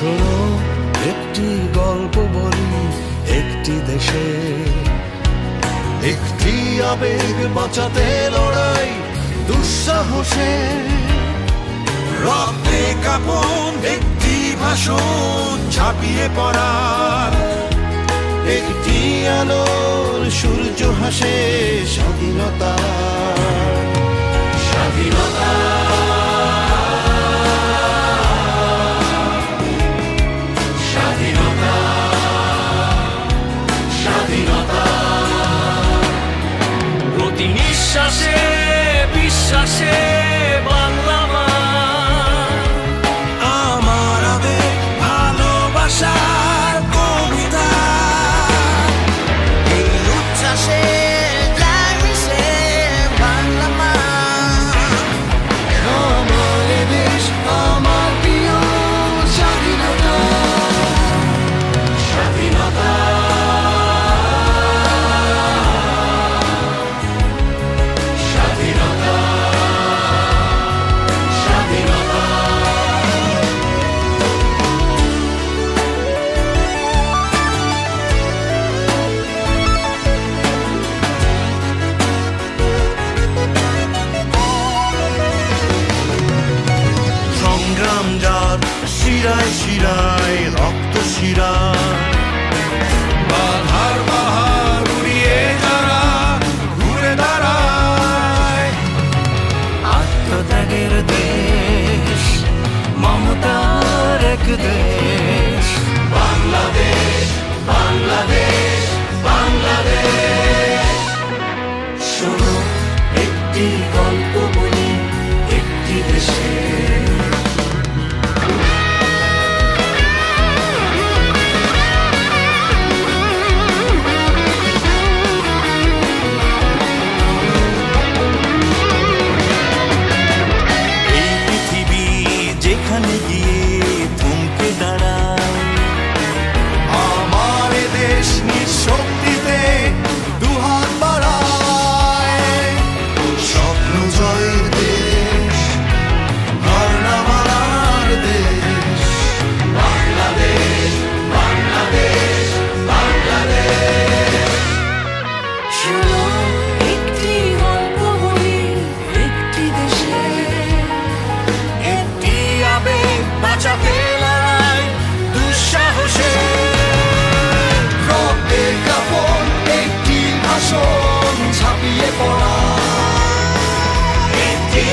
শোনো, একটি গল্প বলি একটি দেশে। একটি আবেগ বাঁচাতে লড়াই দুঃসাহসে। রক্তে কাপন একটি ভাষণ ছাপিয়ে পড়ার একটি আলোর সূর্য হাসে স্বাধীনতা স্বাধীনতা। নিঃশ্বাসে বিশ্বাসে। শিরায় শিরায় রক্ত শিরায়। চাপেলায় দুঃসাহসে রক্তের কাপড় একটি ভাষণ ছাপিয়ে পড়া। একটি